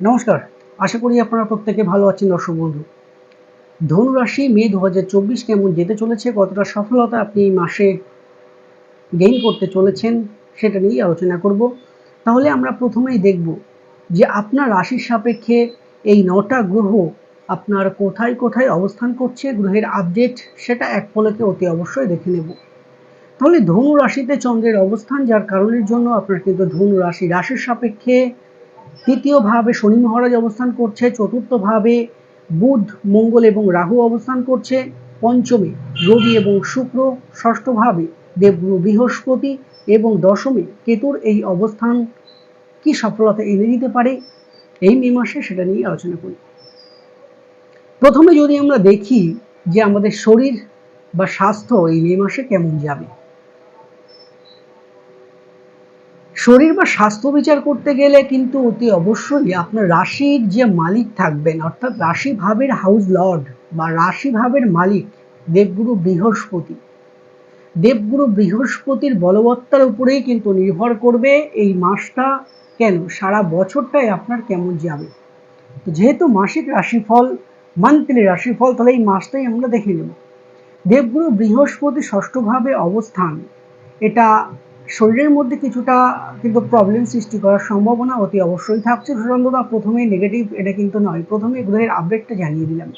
নমস্কার। আশা করি আপনারা প্রত্যেকে ভালো আছেন দর্শক বন্ধু ধনু রাশি মে দু হাজার চব্বিশ কেমন যেতে চলেছে, কতটা সফলতা আপনি এই মাসে গেইন করতে চলেছেন, সেটা নিয়েই আলোচনা করব। তাহলে আমরা প্রথমেই দেখব যে আপনার রাশির সাপেক্ষে এই নটা গ্রহ আপনার কোথায় কোথায় অবস্থান করছে, গ্রহের আপডেট সেটা এক পলকে অতি অবশ্যই দেখে নেব। তাহলে ধনু রাশিতে চন্দ্রের অবস্থান, যার কারণের জন্য আপনার কিন্তু ধনু রাশি রাশির সাপেক্ষে তৃতীয় ভাবে শনি মহারাজ অবস্থান করছে, চতুর্থ ভাবে বুধ, মঙ্গল এবং রাহু অবস্থান করছে, পঞ্চমে রবি এবং শুক্র, ষষ্ঠ ভাবে দেবগুরু বৃহস্পতি এবং দশমে কেতুর এই অবস্থান কি সফলতা এনে দিতে পারে, এই মে মাসে সেটা নিয়ে আলোচনা করি। প্রথমে যদি আমরা দেখি যে আমাদের শরীর বা স্বাস্থ্য এই মে মাসে কেমন যাবে। শরীর বা স্বাস্থ্য বিচার করতে গেলে কিন্তু অতি অবশ্যই আপনার রাশির যে মালিক থাকবেন, অর্থাৎ রাশি ভাবের হাউস লর্ড বা রাশি ভাবের মালিক দেবগুরু বৃহস্পতি। দেবগুরু বৃহস্পতির বলবত্তার উপরেই কিন্তু নির্ভর করবে এই মাসটা কেন? সারা বছরটাই আপনার কেমন যাবে? যেহেতু মাসিক রাশিফল, মান্থলি রাশিফল, তাহলে এই মাসটাই আমরা দেখে নেব। দেবগুরু বৃহস্পতি ষষ্ঠভাবে অবস্থান। এটা শরীরের মধ্যে কিছুটা কিন্তু প্রবলেম সৃষ্টি করার সম্ভাবনা অতি অবশ্যই থাকছে। সুরঙ্গদা প্রথমে নেগেটিভ এটা কিন্তু নয়। প্রথমে গ্রহের আপডেটটা জানিয়ে দিলাম।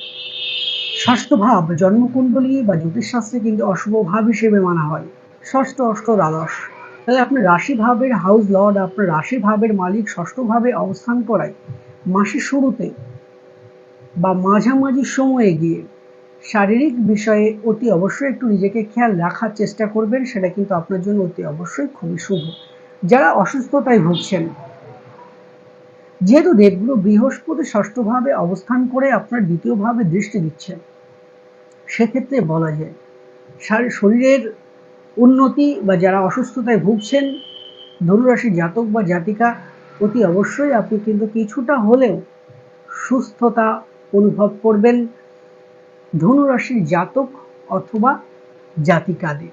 ষষ্ঠ ভাব, জন্মকুণ্ডলী বা জ্যোতিষশাস্ত্রে কিন্তু অশুভ ভাব হিসেবে মানা হয়। ষষ্ঠ, অষ্ট, দ্বাদশ। তাহলে আপনার রাশি ভাবের হাউস লর্ড আপনার রাশি ভাবের মালিক ষষ্ঠভাবে অবস্থান করায়। মাসের শুরুতে বা মাঝামাঝি সময়ে গিয়ে শারীরিক বিষয়ে অতি অবশ্যই একটু নিজেকে খেয়াল রাখার চেষ্টা করবেন, সেটা কিন্তু আপনার জন্য অতি অবশ্যই খুবই শুভ। যারা অসুস্থতায় ভুগছেন, যেহেতু দেবগুলো বৃহস্পতি ষষ্ঠভাবে অবস্থান করে আপনার দ্বিতীয়ভাবে দৃষ্টি দিচ্ছেন, সেক্ষেত্রে বলা যায় শরীরের উন্নতি বা যারা অসুস্থতায় ভুগছেন, ধনুরাশি জাতক বা জাতিকা, অতি অবশ্যই আপনি কিন্তু কিছুটা হলেও সুস্থতা অনুভব করবেন। ধনুরাশির জাতক অথবা জাতিকাদের।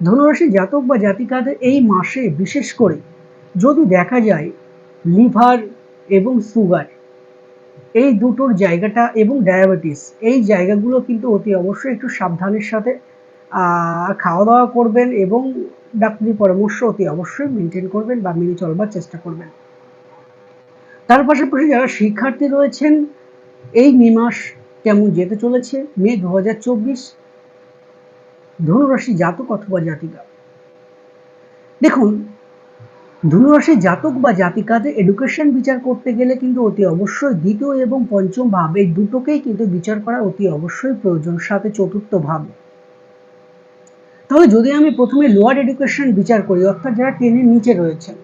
ধনুরাশির জাতক বা জাতিকাদের এই মাসে বিশেষ করে যদি দেখা যায় লিভার এবং সুগার, এই দুটোর জায়গাটা এবং ডায়াবেটিস, এই জায়গাগুলো কিন্তু অতি অবশ্যই একটু সাবধানের সাথে খাওয়া দাওয়া করবেন এবং ডাক্তারি পরামর্শ অতি অবশ্যই মেনটেন করবেন বা মেনে চলবার চেষ্টা করবেন। তার পাশাপাশি যারা শিক্ষার্থী রয়েছেন, এই মে মাস কেমন যেতে চলেছে? মে দু হাজার চব্বিশ। ধনুরাশি জাতক অথবা জাতিকা। দেখুন, ধনুরাশি জাতক বা জাতিকাদের এডুকেশন বিচার করতে গেলে কিন্তু অতি অবশ্যই দ্বিতীয় এবং পঞ্চম ভাব, এই দুটোকেই কিন্তু বিচার করা অতি অবশ্যই প্রয়োজন, সাথে চতুর্থ ভাব। তাহলে যদি আমি প্রথমে লোয়ার এডুকেশন বিচার করি, অর্থাৎ যারা টেনের নিচে রয়েছেন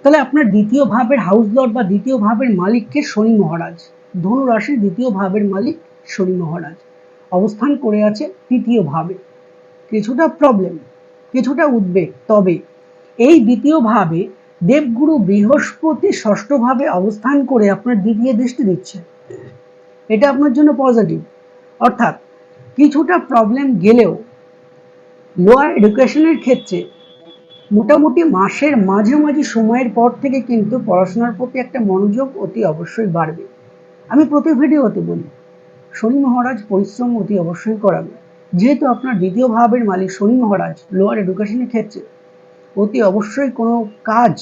তাহলে আপনার দ্বিতীয় ভাবের হাউস লর্ড বা দ্বিতীয় ভাবের মালিককে শনি মহারাজ। ধনু রাশির দ্বিতীয় ভাবের মালিক শনি মহারাজ। অবস্থান করে আছে তৃতীয় ভাবে। কিছুটা প্রবলেম কিছুটা উদ্বেগ। তবে এই দ্বিতীয় ভাবে দেবগুরু বৃহস্পতি ষষ্ঠভাবে অবস্থান করে আপনার দ্বিতীয় দৃষ্টি দিচ্ছে। এটা আপনার জন্য পজিটিভ অর্থাৎ কিছুটা প্রবলেম গেলেও লোয়ার এডুকেশনের ক্ষেত্রে মোটামুটি মাসের মাঝামাঝি সময়ের পর থেকে কিন্তু পড়াশোনার প্রতি একটা মনোযোগ অতি অবশ্যই বাড়বে। আমি প্রতি ভিডিওতে বলি, শনি মহারাজ পরিশ্রম অতি অবশ্যই করাবে। যেহেতু আপনার দ্বিতীয় ভাবের মালিক শনি মহারাজ লোয়ার এডুকেশনের ক্ষেত্রে, অতি অবশ্যই কোনো কাজ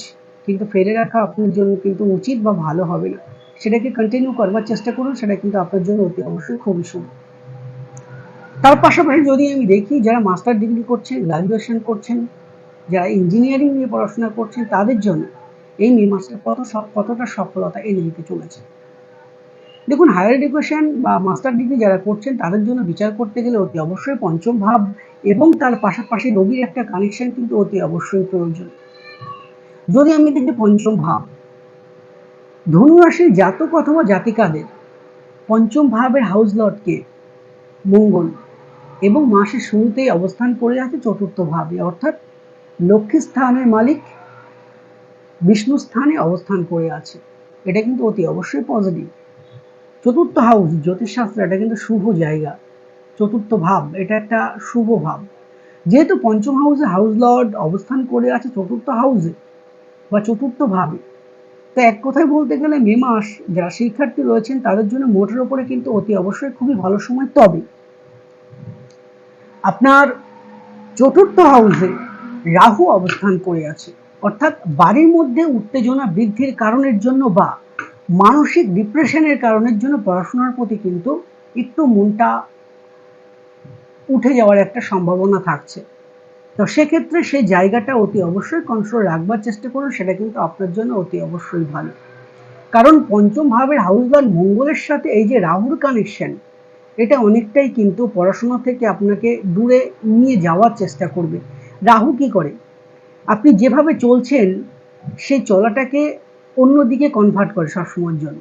কিন্তু ফেলে রাখা আপনার জন্য কিন্তু উচিত বা ভালো হবে না। সেটাকে কন্টিনিউ করবার চেষ্টা করুন, সেটা কিন্তু আপনার জন্য অতি অবশ্যই খুবই শুভ। তার পাশাপাশি যদি আমি দেখি যারা মাস্টার ডিগ্রি করছেন গ্রাজুয়েশন করছেন, যারা ইঞ্জিনিয়ারিং নিয়ে পড়াশোনা করছেন, তাদের জন্য এই মে মাসটা কত কতটা সফলতা এনে দিতে চলেছে। দেখুন হায়ার এডুকেশন বা মাস্টার ডিগ্রি যারা করছেন, তাদের জন্য বিচার করতে গেলে অতি অবশ্যই পঞ্চম ভাব এবং তার পাশাপাশি রবির একটা কানেকশন কিন্তু অতি অবশ্যই প্রয়োজন। যদি আমি দেখি পঞ্চম ভাব, ধনুরাশির জাতক অথবা জাতিকাদের পঞ্চম ভাবের হাউস লর্ডকে মঙ্গল এবং মাসের শুরুতেই অবস্থান করে আছে চতুর্থ ভাবে, অর্থাৎ লক্ষ্মী স্থানের মালিক বিষ্ণু স্থানে অবস্থান করে আছে। এটা কিন্তু অতি অবশ্যই পজিটিভ চতুর্থ হাউস জ্যোতিষশাস্ত্র, এটা কিন্তু শুভ জায়গা। চতুর্থ ভাব, এটা একটা শুভ ভাব। যেহেতু পঞ্চম হাউসে হাউস লর্ড অবস্থান করে আছে চতুর্থ হাউসে বা চতুর্থ ভাবে। তো এক কথায় বলতে গেলে মে মাস যারা শিক্ষার্থী রয়েছেন, তাদের জন্য মোটের ওপরে কিন্তু অতি অবশ্যই খুবই ভালো সময় তবে। আপনার চতুর্থ হাউসে রাহু অবস্থান করে আছে। অর্থাৎ বাড়ির মধ্যে উত্তেজনা বৃদ্ধির কারণের জন্য বা মানসিক ডিপ্রেশনের কারণের জন্য পড়াশোনার প্রতি কিন্তু একটু মনটা উঠে যাওয়ার একটা সম্ভাবনা থাকছে। তো সেক্ষেত্রে সেই জায়গাটা অতি অবশ্যই কন্ট্রোল রাখবার চেষ্টা করুন, সেটা কিন্তু আপনার জন্য অতি অবশ্যই ভালো। কারণ পঞ্চম ভাবের হাউসদার মঙ্গলের সাথে এই যে রাহুর কানেকশন এটা অনেকটাই কিন্তু পড়াশোনা থেকে আপনাকে দূরে নিয়ে যাওয়ার চেষ্টা করবে। রাহু কি করে? আপনি যেভাবে চলছেন, সেই চলাটাকে অন্যদিকে কনভার্ট করে সবসময়ের জন্য।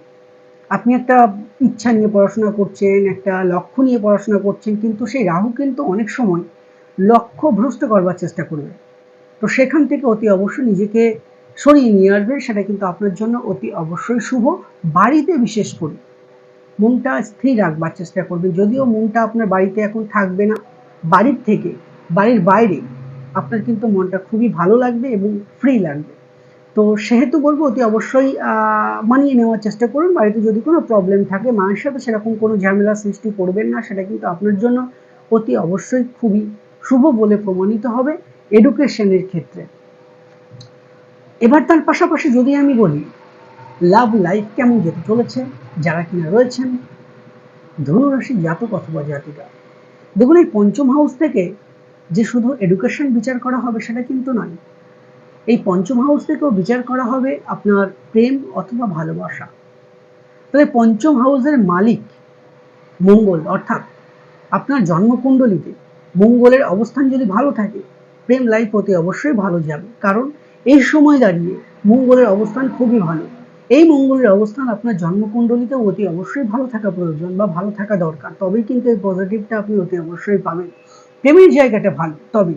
আপনি একটা ইচ্ছা নিয়ে পড়াশোনা করছেন, একটা লক্ষ্য নিয়ে পড়াশোনা করছেন, কিন্তু সেই রাহু কিন্তু অনেক সময় লক্ষ্য ভ্রষ্ট করবার চেষ্টা করবে। তো সেখান থেকে অতি অবশ্যই নিজেকে সরিয়ে নিয়ে আসবেন সেটা কিন্তু আপনার জন্য অতি অবশ্যই শুভ। বাড়িতে বিশেষ করে মনটা স্থির রাখবার চেষ্টা করবেন। যদিও মনটা আপনার বাড়িতে এখন থাকবে না, বাড়ির থেকে, বাড়ির বাইরে আপনার কিন্তু মনটা খুবই ভালো লাগবে এবং ফ্রি লাগবে। তো সেহেতু বলব অতি অবশ্যই মানিয়ে নেওয়ার চেষ্টা করুন। বাড়িতে যদি কোনো প্রবলেম থাকে, মায়ের সাথে সেরকম কোনো ঝামেলা সৃষ্টি করবেন না, সেটা কিন্তু আপনার জন্য অতি অবশ্যই খুবই শুভ বলে প্রমাণিত হবে এডুকেশনের ক্ষেত্রে। এবার তার পাশাপাশি যদি আমি বলি লাভ লাইফ কেমন যেতে চলেছে, যারা কিনা রয়েছেন, ধনুরাশি জাতক অথবা জাতিকা। দেখুন, এই পঞ্চম হাউস থেকে যে শুধু এডুকেশন বিচার করা হবে, সেটা কিন্তু নয়। এই পঞ্চম হাউস থেকেও বিচার করা হবে আপনার প্রেম অথবা ভালোবাসা। তবে পঞ্চম হাউসের মালিক মঙ্গল, অর্থাৎ আপনার জন্মকুণ্ডলিতে মঙ্গলের অবস্থান যদি ভালো থাকে, প্রেম লাইফ অতি অবশ্যই ভালো যাবে। কারণ এই সময় দাঁড়িয়ে মঙ্গলের অবস্থান খুবই ভালো। এই মঙ্গলের অবস্থান আপনার জন্মকুণ্ডলিতে অতি অবশ্যই ভালো থাকা প্রয়োজন বা ভালো থাকা দরকার। তবেই কিন্তু এই পজিটিভটা আপনি অতি অবশ্যই পাবেন। প্রেমের জায়গাটা ভালো তবে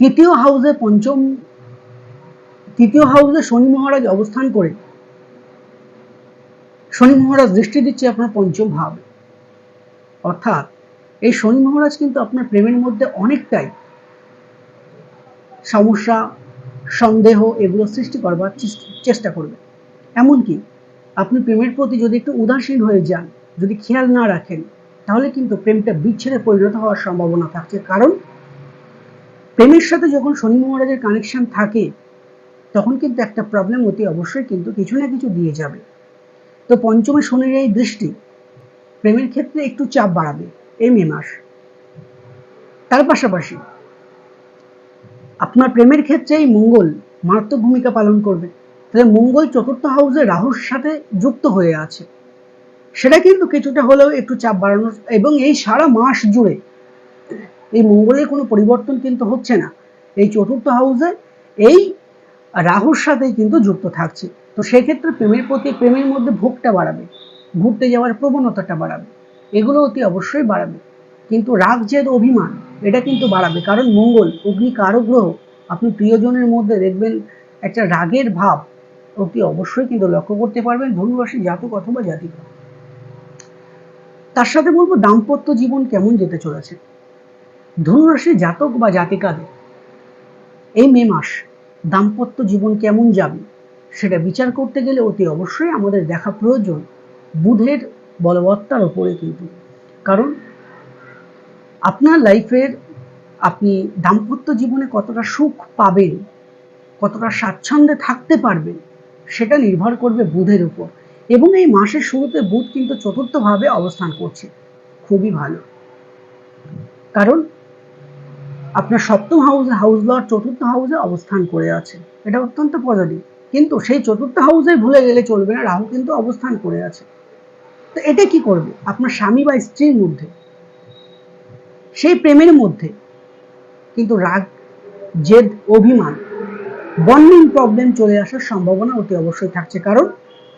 তৃতীয় হাউসে পঞ্চম, তৃতীয় হাউসে শনি মহারাজ অবস্থান করে, শনি মহারাজ দৃষ্টি দিচ্ছে আপনার পঞ্চম ভাব। অর্থাৎ এই শনি মহারাজ কিন্তু আপনার প্রেমের মধ্যে অনেকটাই সমস্যা, সন্দেহ এগুলো সৃষ্টি করবার চেষ্টা করবে। এমনকি আপনি প্রেমের প্রতি যদি একটু উদাসীন হয়ে যান, যদি খেয়াল না রাখেন, তাহলে কিন্তু প্রেমটা বিচ্ছেদে পরিণত হওয়ার সম্ভাবনা থাকছে। কারণ প্রেমের সাথে যখন শনি মহারাজের কানেকশন থাকে, তখন কিন্তু একটা প্রবলেম অতি অবশ্যই কিন্তু কিছু না কিছু দিয়ে যাবে। তো পঞ্চমে শনির এই দৃষ্টি, প্রেমের ক্ষেত্রে একটু চাপ বাড়াবে, এই মে মাস। তার পাশাপাশি, আপনার প্রেমের ক্ষেত্রে এই মঙ্গল মারাত্মক ভূমিকা পালন করবে। তাহলে মঙ্গল চতুর্থ হাউসে রাহুর সাথে যুক্ত হয়ে আছে। সেটা কিন্তু কিছুটা হলেও একটু চাপ বাড়ানোর, এবং এই সারা মাস জুড়ে এই মঙ্গলের কোনো পরিবর্তন কিন্তু হচ্ছে না। এই চতুর্থ হাউসে এই রাহুর সাথে কিন্তু যুক্ত থাকছে। তো সেক্ষেত্রে প্রেমের প্রতি, প্রেমের মধ্যে ভোগটা বাড়াবে। ঘুরতে যাওয়ার প্রবণতাটা বাড়াবে। এগুলো অতি অবশ্যই বাড়াবে। কিন্তু রাগ জেদ, অভিমান, এটা কিন্তু বাড়াবে। কারণ মঙ্গল, অগ্নি, কারও গ্রহ, আপনি প্রিয়জনের মধ্যে দেখবেন একটা রাগের ভাব অতি অবশ্যই কিন্তু লক্ষ্য করতে পারবেন ধনুরাশি জাতক অথবা জাতিকা। তার সাথে বলব দাম্পত্য জীবন কেমন যেতে চলেছে। ধনুরাশি জাতক বা জাতিকাদের। এই মে মাস দাম্পত্য জীবন কেমন যাবে, সেটা বিচার করতে গেলে অতি অবশ্যই আমাদের দেখা প্রয়োজন বুধের বলবত্তার ওপরে কিন্তু। কারণ আপনার লাইফের আপনি দাম্পত্য জীবনে কতটা সুখ পাবেন, কতটা স্বাচ্ছন্দ্যে থাকতে পারবেন, সেটা নির্ভর করবে বুধের উপর। এবং এই মাসের শুরুতে বুধ কিন্তু চতুর্থভাবে অবস্থান করছে। খুবই ভালো। কারণ আপনার সপ্তম হাউসে, হাউস লর্ড চতুর্থ হাউসে অবস্থান করে আছে। এটা অত্যন্ত পজিটিভ। কিন্তু সেই চতুর্থ হাউসে ভুলে গেলে চলবে না, রাহু কিন্তু অবস্থান করে আছে। তো এটা কি করবে? আপনার স্বামী বা স্ত্রীর মধ্যে, সেই প্রেমের মধ্যে কিন্তু রাগ, জেদ, অভিমান, বন্ডিং প্রবলেম চলে আসার সম্ভাবনা অতি অবশ্যই থাকছে। কারণ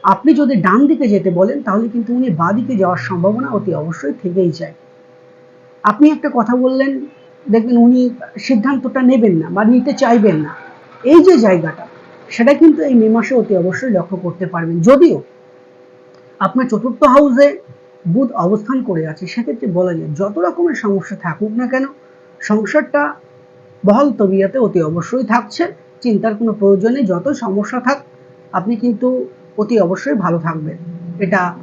আপনি যদি ডান দিকে যেতে বলেন, তাহলে কিন্তু উনি বা দিকে যাওয়ার সম্ভাবনা অতি অবশ্যই থেকেই যায়। আপনি একটা কথা বললেন দেখবেন উনি সিদ্ধান্তটা নেবেন না বা নিতে চাইবেন না। এই যে জায়গাটা, সেটা কিন্তু এই মে মাসে অতি অবশ্যই লক্ষ্য করতে পারবেন। যদিও আপনার চতুর্থ হাউসে বুধ অবস্থান করে আছে, সেক্ষেত্রে বলা যায় যত রকমের সমস্যা থাকুক না কেন, সংসারটা বহল তবিয়াতে অতি অবশ্যই থাকছে। চিন্তার কোনো প্রয়োজনে যত সমস্যা থাক, আপনি কিন্তু অতি অবশ্যই ভালো থাকবেন। এটা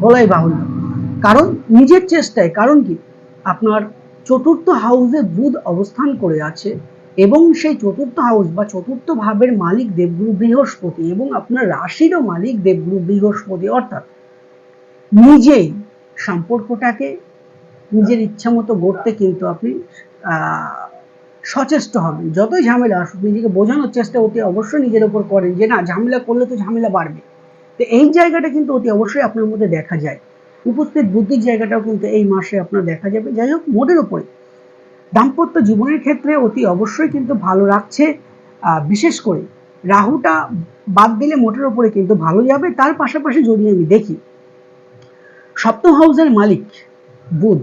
বলাই বাহুল্য। কারণ নিজের চেষ্টায়, কারণ কি? আপনার চতুর্থ হাউসে বুধ অবস্থান করে আছে এবং সেই চতুর্থ হাউস বা চতুর্থ ভাবের মালিক দেবগুরু বৃহস্পতি এবং আপনার রাশিরও মালিক দেবগুরু বৃহস্পতি, অর্থাৎ নিজেই সম্পর্কটাকে নিজের ইচ্ছা মতো গড়তে কিন্তু আপনি সচেষ্ট হবেন। যতই ঝামেলা আসুক, নিজেকে বোঝানোর চেষ্টা অতি অবশ্যই নিজের ওপর করেন যে না, ঝামেলা করলে তো ঝামেলা বাড়বে। তো এই জায়গাটা কিন্তু অতি অবশ্যই আপনার মধ্যে দেখা যায়। উপস্থিত বুদ্ধির জায়গাটাও কিন্তু এই মাসে আপনার দেখা যাবে। যাই হোক, মোটের ওপরে দাম্পত্য জীবনের ক্ষেত্রে অতি অবশ্যই কিন্তু ভালো রাখছে বিশেষ করে রাহুটা বাদ দিলে মোটের ওপরে কিন্তু ভালো যাবে। তার পাশাপাশি যদি আমি দেখি, সপ্তম হাউসের মালিক বুধ।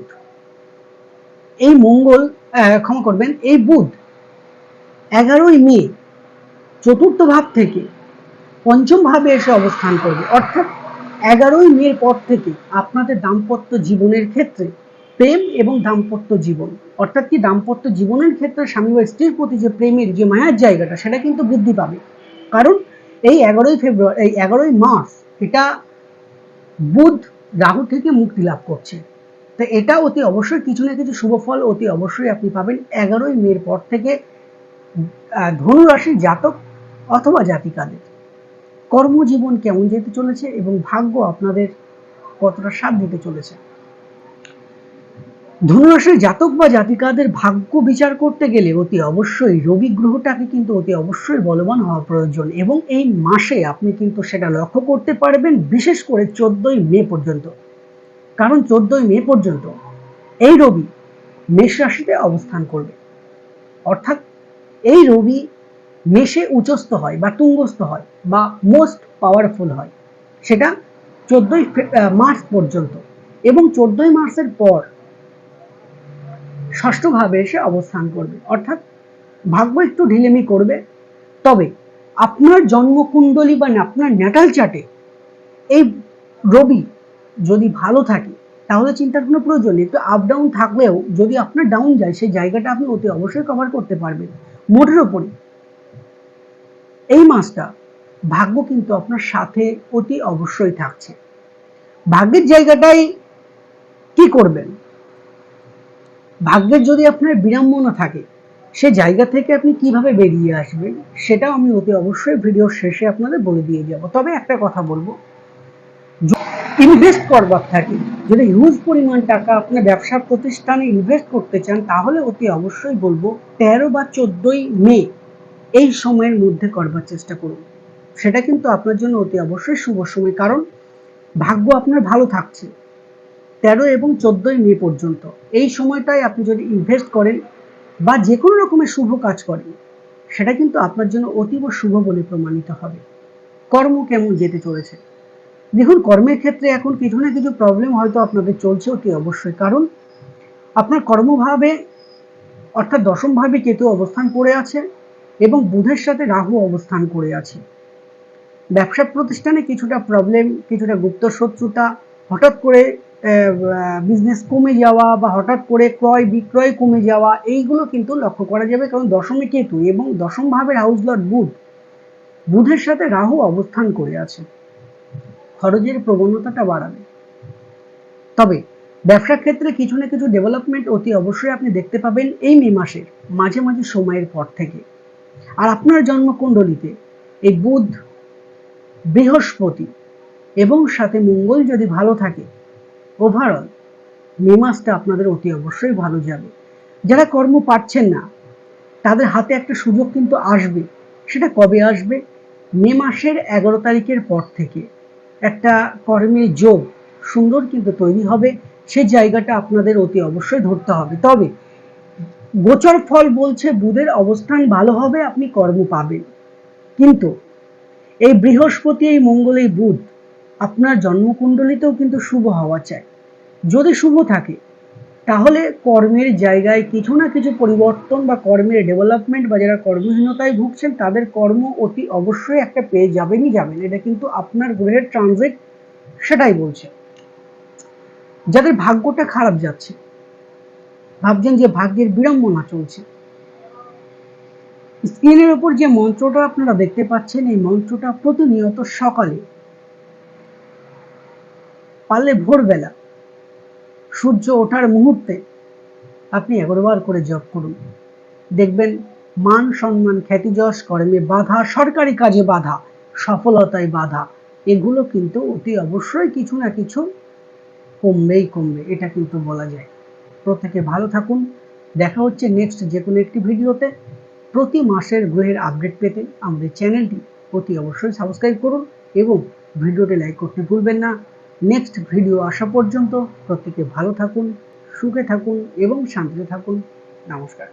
এই মঙ্গল ক্ষমা করবেন, এই বুধ এগারোই মে চতুর্থ ভাব থেকে পঞ্চম ভাবে এসে অবস্থান করবে। অর্থাৎ এগারোই মের পর থেকে আপনাদের দাম্পত্য জীবনের ক্ষেত্রে প্রেম এবং দাম্পত্য জীবন। অর্থাৎ কি দাম্পত্য জীবনের ক্ষেত্রে স্বামী বা স্ত্রীর প্রতি যে প্রেমের যে মায়ার জায়গাটা, সেটা কিন্তু বৃদ্ধি পাবে। কারণ এই এগারোই ফেব্রুয়ারি এই এগারোই মার্চ এটা বুধ রাহু থেকে মুক্তি লাভ করছে। তো এটা অতি অবশ্যই কিছু না কিছু শুভ ফল অতি অবশ্যই আপনি পাবেন এগারোই মের পর থেকে ধনুরাশির জাতক অথবা জাতিকাদের। কর্মজীবন কেমন যেতে চলেছে এবং ভাগ্য আপনাদের কতটা সাথ দিতে চলেছে? ধনুরাশির জাতক বা জাতিকাদের ভাগ্য বিচার করতে গেলে অতি অবশ্যই রবি গ্রহটাকে কিন্তু অতি অবশ্যই বলবান হওয়া প্রয়োজন এবং এই মাসে আপনি কিন্তু সেটা লক্ষ্য করতে পারবেন বিশেষ করে চোদ্দই মে পর্যন্ত। কারণ চোদ্দই মে পর্যন্ত এই রবি মেষ রাশিতে অবস্থান করবে। অর্থাৎ এই রবি মেষে উচস্থ হয় বা তুঙ্গস্থ হয় বা মোস্ট পাওয়ারফুল হয়। সেটা চোদ্দই মার্চ পর্যন্ত এবং চোদ্দই মার্চের পর ষষ্ঠভাবে এসে অবস্থান করবে। অর্থাৎ ভাগ্য একটু ঢিলেমি করবে। তবে আপনার জন্মকুণ্ডলী বা আপনার ন্যাটাল চাটে এই রবি যদি ভালো থাকে, তাহলে চিন্তার কোনো প্রয়োজন নেই। একটু আপ ডাউন থাকলেও যদি আপনার ডাউন যায়, সেই জায়গাটা আপনি অতি অবশ্যই কভার করতে পারবেন। মোটের ওপরে এই মাসটা ভাগ্য কিন্তু আপনার সাথে অতি অবশ্যই থাকছে। ভাগ্যের জায়গাটাই কি করবেন? ভাগ্যের যদি আপনার বিড়ম্বনা থাকে, সে জায়গা থেকে আপনি কীভাবে বেরিয়ে আসবেন, সেটাও আমি অতি অবশ্যই ভিডিওর শেষে আপনাদের বলে দিয়ে যাব। তবে একটা কথা বলব ইনভেস্ট করবার থাকে। যদি হিউজ পরিমাণ টাকা আপনার ব্যবসা প্রতিষ্ঠানে ইনভেস্ট করতে চান, তাহলে অতি অবশ্যই বলব, তেরো বা চোদ্দই মে এই সময়ের মধ্যে করবার চেষ্টা করুন। সেটা কিন্তু আপনার জন্য অতি অবশ্যই শুভ সময়, কারণ ভাগ্য আপনার ভালো থাকছে। তেরো এবং চোদ্দই মে পর্যন্ত। এই সময়টায় আপনি যদি ইনভেস্ট করেন বা যে কোনো রকমের শুভ কাজ করেন, সেটা কিন্তু আপনার জন্য অতীব শুভ বলে প্রমাণিত হবে। কর্ম কেমন যেতে চলেছে? দেখুন, কর্মের ক্ষেত্রে এখন কিছু না কিছু প্রবলেম হয়তো আপনাদের চলছে অতি অবশ্যই, কারণ আপনার কর্মভাবে অর্থাৎ দশমভাবে কেতু অবস্থান করে আছে। এবং বুধের সাথে রাহু অবস্থান করে আছে। ব্যবসা প্রতিষ্ঠানে কিছুটা প্রবলেম কিছুটা গুপ্ত শত্রুতা, হঠাৎ করে বিজনেস কমে যাওয়া বা হঠাৎ করে ক্রয় বিক্রয় কমে যাওয়া, এইগুলো কিন্তু লক্ষ্য করা যাবে। কারণ দশমী কেতু এবং দশম ভাবের হাউস লর্ড বুধ, বুধের সাথে রাহু অবস্থান করে আছে। খরচের প্রবণতাটা বাড়াবে। তবে ব্যবসার ক্ষেত্রে কিছু না কিছু ডেভেলপমেন্ট অতি অবশ্যই আপনি দেখতে পাবেন এই মে মাসের, মাঝে মাঝে সময়ের পর থেকে। আর আপনার জন্মকুণ্ডলিতে এই বুধ, বৃহস্পতি এবং সাথে মঙ্গল যদি ভালো থাকে ওভারঅল মে মাসটা আপনাদের অতি অবশ্যই ভালো যাবে। যারা কর্ম পাচ্ছেন না, তাদের হাতে একটা সুযোগ কিন্তু আসবে। সেটা কবে আসবে? মে মাসের এগারো তারিখের পর থেকে একটা কর্মের যোগ সুন্দর কিন্তু তৈরি হবে। সে জায়গাটা আপনাদের অতি অবশ্যই ধরতে হবে। তবে গোচর ফল বলছে, বুধের অবস্থান ভালো হবে, আপনি কর্ম পাবেন। কিন্তু এই বৃহস্পতি, এই মঙ্গল, এই বুধ, আপনার জন্মকুণ্ডলিতেও কিন্তু শুভ হওয়া চাই। যদি শুভ থাকে, তাহলে কর্মের জায়গায় কিছু না কিছু পরিবর্তন বা কর্মের ডেভেলপমেন্ট বা যারা কর্মহীনতায় ভুগছেন, তাদের কর্ম অতি অবশ্যই একটা পেয়ে যাবেনই যাবেন। এটা কিন্তু আপনার গ্রহের ট্রানজিট সেটাই বলছে। যাদের ভাগ্যটা খারাপ যাচ্ছে ভাবছেন যে ভাগ্যের বিড়ম্বনা চলছে। স্ক্রিনের উপর যে মন্ত্রটা আপনারা দেখতে পাচ্ছেন, এই মন্ত্রটা প্রতিনিয়ত সকালে পারলে ভোরবেলা সূর্য ওঠার মুহূর্তে আপনি এগারোবার করে জপ করুন। দেখবেন মান সম্মান খ্যাতি যশ কর্মে বাধা, সরকারি কাজে বাধা, সফলতায় বাধা, এগুলো কিন্তু অতি অবশ্যই কিছু না কিছু কমবেই কমবে, এটা কিন্তু বলা যায়। প্রত্যেকে ভালো থাকুন। দেখা হচ্ছে নেক্সট যে কোনো একটি ভিডিওতে। প্রতি মাসের গ্রহের আপডেট পেতে আমাদের চ্যানেলটি অতি অবশ্যই সাবস্ক্রাইব করুন এবং ভিডিওটি লাইক করতে ভুলবেন না। নেক্সট ভিডিও আসা পর্যন্ত প্রত্যেকে ভালো থাকুন, সুখে থাকুন এবং শান্তিতে থাকুন। নমস্কার।